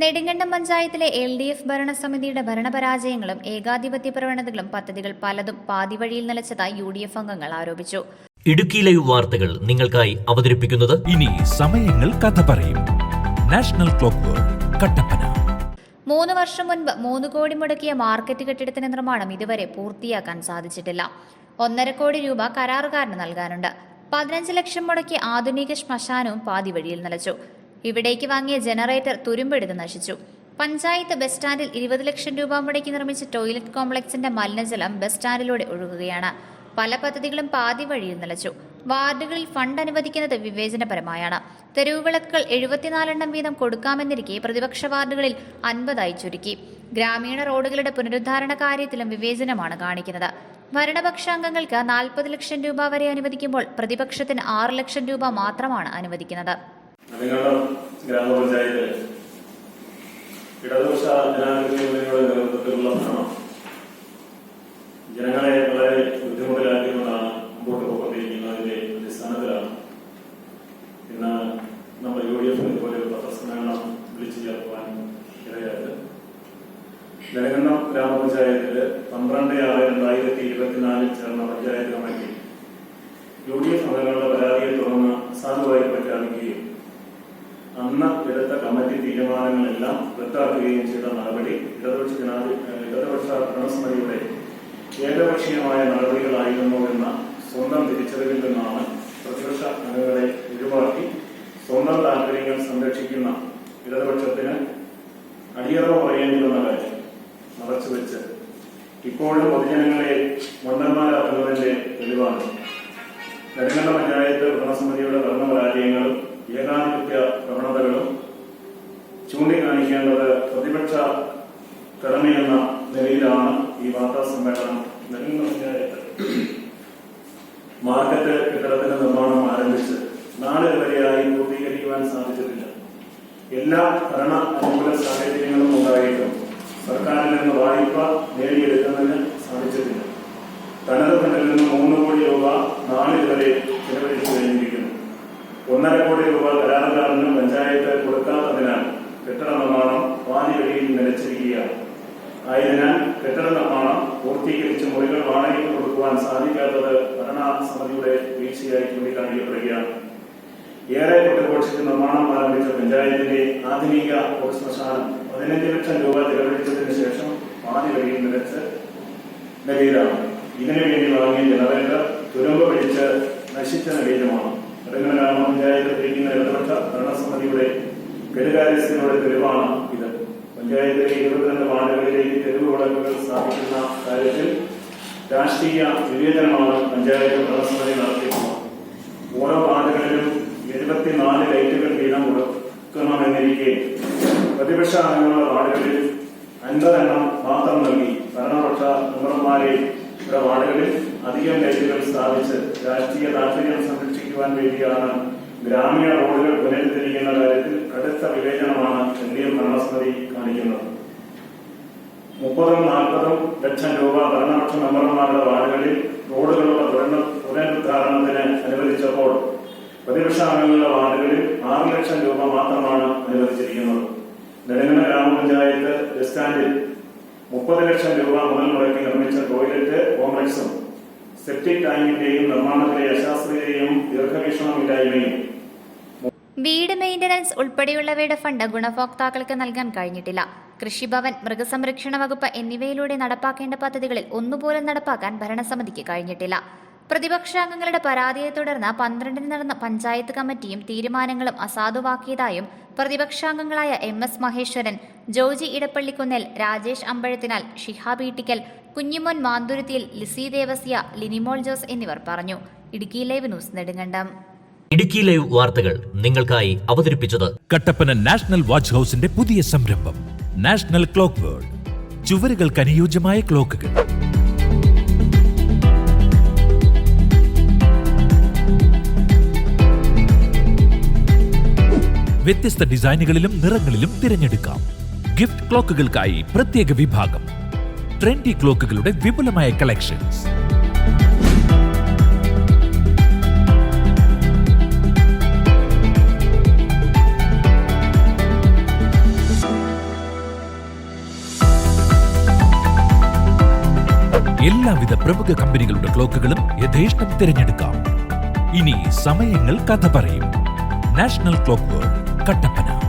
നെടുങ്കണ്ടം പഞ്ചായത്തിലെ L D F ഭരണസമിതിയുടെ ഭരണപരാജയങ്ങളും ഏകാധിപത്യ പ്രവണതകളും പദ്ധതികൾ പലതും പാതിവഴിയിൽ നിലച്ചതായി യു ഡി എഫ് അംഗങ്ങൾ ആരോപിച്ചു. ഇടുക്കിയിലെ ലൈവ് വാർത്തകൾ നിങ്ങൾക്കായി അവതരിപ്പിക്കുന്നത് ഇനി സമയങ്ങൾ കഥ പറയും. National clock Kattappana. മൂന്ന് വർഷം മുൻപ് മൂന്ന് കോടി മുടക്കിയ മാർക്കറ്റ് കെട്ടിടത്തിന്റെ നിർമ്മാണം ഇതുവരെ പൂർത്തിയാക്കാൻ സാധിച്ചിട്ടില്ല. ഒന്നര കോടി രൂപ കരാറുകാരന് നൽകാനുണ്ട്. പതിനഞ്ച് ലക്ഷം മുടക്കിയ ആധുനിക ശ്മശാനവും പാതി വഴിയിൽ നിലച്ചു. ഇവിടേക്ക് വാങ്ങിയ ജനറേറ്റർ തുരുമ്പെടുത്ത് നശിച്ചു. പഞ്ചായത്ത് ബസ് സ്റ്റാൻഡിൽ ഇരുപത് ലക്ഷം രൂപ മുടക്കി നിർമ്മിച്ച ടോയ്ലറ്റ് കോംപ്ലക്സിന്റെ മലിനജലം ബസ് സ്റ്റാൻഡിലൂടെ ഒഴുകുകയാണ്. പല പദ്ധതികളും പാതി വഴിയിൽ നിലച്ചു. വാർഡുകളിൽ ഫണ്ട് അനുവദിക്കുന്നത് വിവേചനപരമായാണ്. തെരുവുവിളക്കുകൾ എഴുപത്തിനാലെണ്ണം വീതം കൊടുക്കാമെന്നിരിക്കെ പ്രതിപക്ഷ വാർഡുകളിൽ അൻപതായി ചുരുക്കി. ഗ്രാമീണ റോഡുകളുടെ പുനരുദ്ധാരണ കാര്യത്തിലും വിവേചനമാണ് കാണിക്കുന്നത്. ഭരണപക്ഷാംഗങ്ങൾക്ക് നാൽപ്പത് ലക്ഷം രൂപ വരെ അനുവദിക്കുമ്പോൾ പ്രതിപക്ഷത്തിന് ആറ് ലക്ഷം രൂപ മാത്രമാണ് അനുവദിക്കുന്നത്. നെടുങ്കണ്ടം ഗ്രാമപഞ്ചായത്ത് ഇടതുപക്ഷ ജനാധിപത്യങ്ങളുടെ നേതൃത്വത്തിലുള്ള ഭരണം. ജനങ്ങളെ വളരെ ബുദ്ധിമുട്ടിലാക്കിക്കൊണ്ടാണ് മുമ്പോട്ട് പോയിക്കൊണ്ടിരിക്കുന്നതിന്റെ അടിസ്ഥാനത്തിലാണ് ഇന്ന് നമ്മൾ യു ഡി എഫ് ഒരു പത്രസമ്മേളനം വിളിച്ചു ചേർക്കുവാൻ ഇടയായത്. നെടുങ്കണ്ടം ഗ്രാമപഞ്ചായത്തിൽ പന്ത്രണ്ട് ആറ് രണ്ടായിരത്തി ഇരുപത്തിനാലിൽ ചേർന്ന panchayat committee U D F അംഗങ്ങളുടെ കമ്മിറ്റി തീരുമാനങ്ങളെല്ലാം റദ്ദാക്കുകയും ചെയ്ത നടപടി ഇടതുപക്ഷ ജനാധി ഇടതുപക്ഷ ഭരണസമിതിയുടെ ഏകപക്ഷീയമായ നടപടികളായിരുന്നു എന്ന സ്വന്തം തിരിച്ചറിവിൽ നിന്നാണ് പ്രതിപക്ഷ അംഗങ്ങളെ ഒഴിവാക്കി സ്വന്തം താല്പര്യങ്ങൾ സംരക്ഷിക്കുന്ന ഇടതുപക്ഷത്തിന് അടിയറവ് പറയേണ്ടി വന്ന കാര്യം മറച്ചുവെച്ച് ഇപ്പോഴും പൊതുജനങ്ങളെ മണ്ടന്മാരാക്കുന്നതിന്റെ തെളിവാണ്. നെടുങ്കണ്ട പഞ്ചായത്ത് ഭരണസമിതിയുടെ ഭരണപരാജയങ്ങളും ഏകാധിപത്യ പ്രവണതകളും ചൂണ്ടിക്കാണിക്കേണ്ടത് പ്രതിപക്ഷ കടമയെന്ന നിലയിലാണ് ഈ വാർത്താ സമ്മേളനം നെടുങ്കണ്ട മാർക്കറ്റ് കെട്ടിടത്തിന്റെ നിർമ്മാണം ആരംഭിച്ച് നാളെ വരെയായി പൂർത്തീകരിക്കുവാൻ സാധിച്ചിട്ടില്ല. എല്ലാ ഭരണ അനുകൂല സാഹചര്യങ്ങളും ഉണ്ടായിട്ടും സർക്കാരിൽ നിന്ന് വായ്പ നേടിയെടുക്കുന്നതിന് സാധിച്ചിട്ടില്ല. തനത് ഫണ്ടിൽ നിന്ന് മൂന്ന് കോടി രൂപ നാളിതുവരെ ചെലവഴിച്ചു കഴിഞ്ഞിരിക്കുന്നു. ഒന്നര കോടി രൂപ കരാറുകാരനും പഞ്ചായത്ത് കൊടുക്കാത്തതിനാൽ ആയതിനാൽ കെട്ടിട നിർമ്മാണം പൂർത്തീകരിച്ച് മുറികൾ വാടകയ്ക്ക് കൊടുക്കുവാൻ സാധിക്കാത്തത് ഭരണസമിതിയുടെ വീഴ്ചയായി ചൂണ്ടിക്കാണിക്കപ്പെടുകയാണ്. ഏറെ കൊട്ടുഘോഷിച്ച് നിർമ്മാണം ആരംഭിച്ച പഞ്ചായത്തിന്റെ ആധുനിക ശ്മശാനം പതിനഞ്ച് ലക്ഷം രൂപ ചെലവഴിച്ചതിന് ശേഷം പാതി വഴിയിൽ നിലച്ച് നിലയിലാണ്. ഇതിനു വേണ്ടി വാങ്ങിയ ജനറേറ്റർ തുരുമ്പ് പിടിച്ച് നശിച്ച നിലയിലുമാണ്. നെടുങ്കണ്ട ഗ്രാമപഞ്ചായത്ത് ഭരണസമിതിയുടെ കെടുകാര്യസ്ഥയുടെ തെളിവാണ് ഇത്. പഞ്ചായത്തിലെ ഇരുപത്തിരണ്ട് വാർഡുകളിലേക്ക് തെരുവ് വിളക്കുകൾ സ്ഥാപിക്കുന്ന കാര്യത്തിൽ രാഷ്ട്രീയ വിവേചനമാണ് പഞ്ചായത്ത് പ്രധാനമന്ത്രി നടത്തിയിട്ടുള്ളത്. ഓരോ വാർഡുകളിലും എഴുപത്തിനാല് ലൈറ്റുകൾ വീതം കൊടുക്കണമെന്നിരിക്കെ പ്രതിപക്ഷ അംഗങ്ങളുടെ വാർഡുകളിൽ അൻപതെണ്ണം മാത്രം നൽകി ഭരണപക്ഷ മെമ്പർമാരെ വാർഡുകളിൽ അധികം ലൈറ്റുകൾ സ്ഥാപിച്ച് രാഷ്ട്രീയ താല്പര്യം സംരക്ഷിക്കുവാൻ വേണ്ടിയാണ് ഗ്രാമീണ റോഡുകൾ പുനരുദ്ധരിക്കുന്ന കാര്യത്തിൽ കടുത്ത വിവേചനമാണ് എൽ ഡി എഫ് ഭരണസമിതി കാണിക്കുന്നത്. മുപ്പതും നാൽപ്പതും ലക്ഷം രൂപ ഭരണപക്ഷ മെമ്പർമാരുടെ വാർഡുകളിൽ റോഡുകളുടെ പുനരു- പുനരുദ്ധാരണത്തിന് അനുവദിച്ചപ്പോൾ പ്രതിപക്ഷ അംഗങ്ങളുടെ വാർഡുകളിൽ ആറ് ലക്ഷം രൂപ മാത്രമാണ് അനുവദിച്ചിരിക്കുന്നത്. നെടുങ്ങന ഗ്രാമപഞ്ചായത്ത് ബസ് സ്റ്റാൻഡിൽ മുപ്പത് ലക്ഷം രൂപ മുതൽ മുടക്കി നിർമ്മിച്ച ടോയ്ലറ്റ് കോംപ്ലക്സും സെപ്റ്റിക് ടാങ്കിന്റെയും നിർമ്മാണത്തിലെ അശാസ്ത്രീയതയും ദീർഘവീക്ഷണമില്ലായ്മയും വീട് മെയിന്റനൻസ് ഉൾപ്പെടെയുള്ളവയുടെ ഫണ്ട് ഗുണഭോക്താക്കൾക്ക് നൽകാൻ കഴിഞ്ഞിട്ടില്ല. കൃഷിഭവൻ മൃഗസംരക്ഷണ വകുപ്പ് എന്നിവയിലൂടെ നടപ്പാക്കേണ്ട പദ്ധതികളിൽ ഒന്നുപോലും നടപ്പാക്കാൻ ഭരണസമിതിക്ക് കഴിഞ്ഞിട്ടില്ല. പ്രതിപക്ഷാംഗങ്ങളുടെ പരാതിയെ തുടർന്ന് പന്ത്രണ്ടിന് നടന്ന പഞ്ചായത്ത് കമ്മിറ്റിയും തീരുമാനങ്ങളും അസാധുവാക്കിയതായും പ്രതിപക്ഷാംഗങ്ങളായ എം എസ് മഹേശ്വരൻ ജോജി ഇടപ്പള്ളിക്കുന്നേൽ രാജേഷ് അമ്പഴത്തിനാൽ ഷിഹാബ് ഈട്ടിക്കൽ കുഞ്ഞിമോൻ മാന്തുരുത്തിയിൽ ലിസി ദേവസ്യ ലിനിമോൾ ജോസ് എന്നിവർ പറഞ്ഞു. Idukki live news Nedumkandam. Idukki live വാർത്തകൾ നിങ്ങൾക്കായി അവതരിപ്പിച്ചത് കട്ടപ്പന നാഷണൽ വാച്ച് ഹൗസിന്റെ പുതിയ സംരംഭം. നാഷണൽ ക്ലോക്ക് വേൾഡ് ചുവരുകൾക്ക് അനുയോജ്യമായ ക്ലോക്കുകൾ. വ്യത്യസ്ത ഡിസൈനുകളിലും നിറങ്ങളിലും തിരഞ്ഞെടുക്കാം. ഗിഫ്റ്റ് ക്ലോക്കുകൾക്കായി പ്രത്യേക വിഭാഗം. ട്രെൻഡി ക്ലോക്കുകളുടെ വിപുലമായ കളക്ഷൻസ്. എല്ലാവിധ പ്രമുഖ കമ്പനികളുടെ ക്ലോക്കുകളും യഥേഷ്ടം തിരഞ്ഞെടുക്കാം. ഇനി സമയങ്ങൾ കഥ പറയും. National clock world Kattappana.